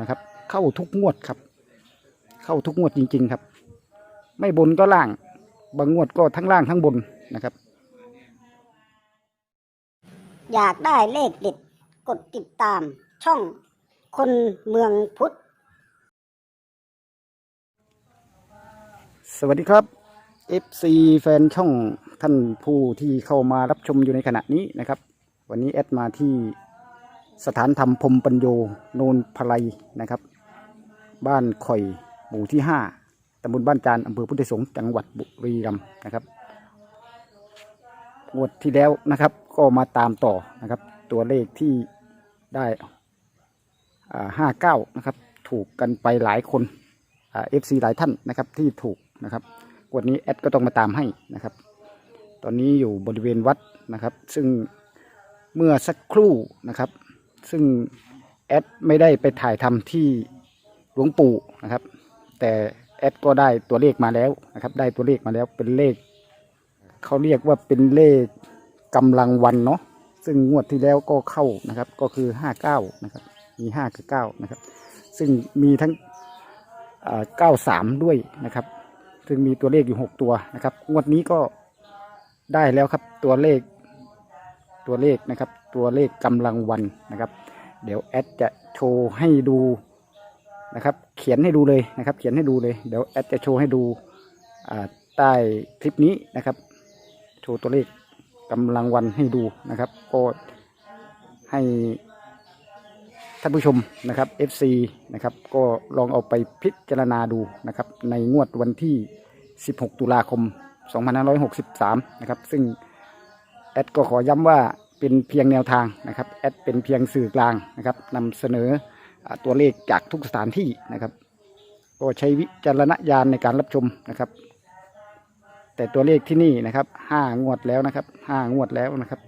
นะครับ เข้าทุกงวดครับ เข้าทุกงวดจริง ๆครับ ไม่บนก็ล่าง บางงวดก็ทั้งล่างทั้งบนนะครับ อยากได้เลขเด็ดกดติดตามช่องคนเมืองพุทธ สวัสดีครับ FC แฟนช่องท่านผู้ที่เข้ามารับชมอยู่ในขณะนี้นะครับ วันนี้แอดมาที่ สถานธรรมพรมปัญโยโนนพลัยนะครับ บ้านข่อยหมู่ที่ 5ตำบลบ้านจานอำเภอพุทธสงฆ์จังหวัดบุรีรัมย์นะครับงวดที่แล้วนะครับ ก็มาตามต่อนะครับ ตัวเลขที่ได้ห้าเก้านะครับ ถูกกันไปหลายคนเอฟซีหลายท่านนะครับที่ถูกนะครับงวันนี้แอดก็ต้องมาตามให้นะครับ ตอนนี้อยู่บริเวณวัดนะครับ ซึ่งเมื่อสักครู่นะครับ ซึ่งแอดไม่ได้ไปถ่ายทำที่หลวงปู่นะครับ แต่แอดก็ได้ตัวเลขมาแล้วนะครับ ได้ตัวเลขมาแล้วเป็นเลขเขาเรียกว่าเป็นเลขกำลังวันเนาะซึ่งงวดที่แล้วก็เข้านะครับ ก็คือห้าเก้านะครับ มีห้ากับเก้านะครับ ซึ่งมีทั้งเก้าสามด้วยนะครับ ซึ่งมีตัวเลขอยู่หกตัวนะครับ งวดนี้ก็ได้แล้วครับตัวเลข ตัวเลขนะครับ ตัวเลขกำลังวันนะครับ เดี๋ยวแอดจะโชว์ให้ดูนะครับ เขียนให้ดูเลยนะครับ เขียนให้ดูเลย เดี๋ยวแอดจะโชว์ให้ดูใต้คลิปนี้นะครับ โชว์ตัวเลขกำลังวันให้ดูนะครับก็ให้ท่านผู้ชมนะครับ FC นะครับก็ลองเอาไปพิจารณาดูนะครับ ในงวดวันที่ 16 ตุลาคม 2563 นะครับ ซึ่ง ดก็ขอย้ำว่าเป็นเพียงแนวทางนะครับแอดเป็นเพียงสื่อกลางนะครับนำเสนออตัวเลขจากทุกสถานที่นะครับ ก็ใช้วิจารณญาณในการรับชมนะครับ แต่ตัวเลขที่นี่นะครับห้างวดแล้วนะครับห้างวดแล้วนะครับ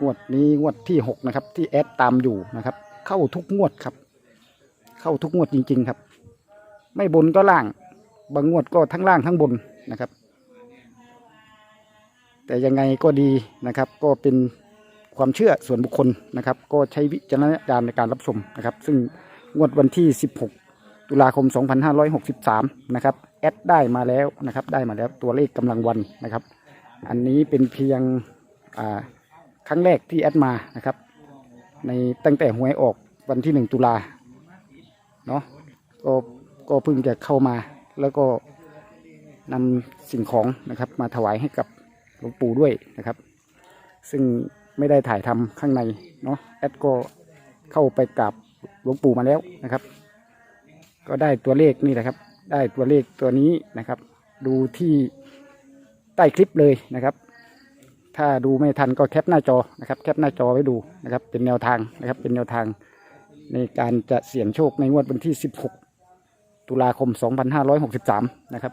งวดนี้งวดที่หกนะครับที่แอดตามอยู่นะครับ เข้าทุกงวดครับ เข้าทุกงวดจริง ๆครับ ไม่บนก็ล่าง บางงวดก็ทั้งล่างทั้งบนนะครับ แต่ยังไงก็ดีนะครับก็เป็นความเชื่อส่วนบุคคลนะครับ ก็ใช้วิจารณญาณในการรับชมนะครับ ซึ่งงวดวันที่ 16 ตุลาคม 2563 นะครับแอดได้มาแล้วนะครับ ได้มาแล้วตัวเลขกำลังวันนะครับ อันนี้เป็นเพียงครั้งแรกที่แอดมานะครับ ในตั้งแต่หวยออกวันที่หนึ่งตุลาเนาะก็ก็เพิ่งจะเข้ามาแล้วก็นำสิ่งของนะครับมาถวายให้กับ หลวงปู่ด้วยนะครับ ซึ่งไม่ได้ถ่ายทำข้างในเนาะแอดก็เข้าไปกราบหลวงปู่มาแล้วนะครับ ก็ได้ตัวเลขนี่แหละครับ ได้ตัวเลขตัวนี้นะครับ ดูที่ใต้คลิปเลยนะครับ ถ้าดูไม่ทันก็แคปหน้าจอนะครับ แคปหน้าจอไว้ดูนะครับ เป็นแนวทางนะครับ เป็นแนวทางในการจะเสี่ยงโชคในงวดวันที่ 16 ตุลาคม 2563 นะครับ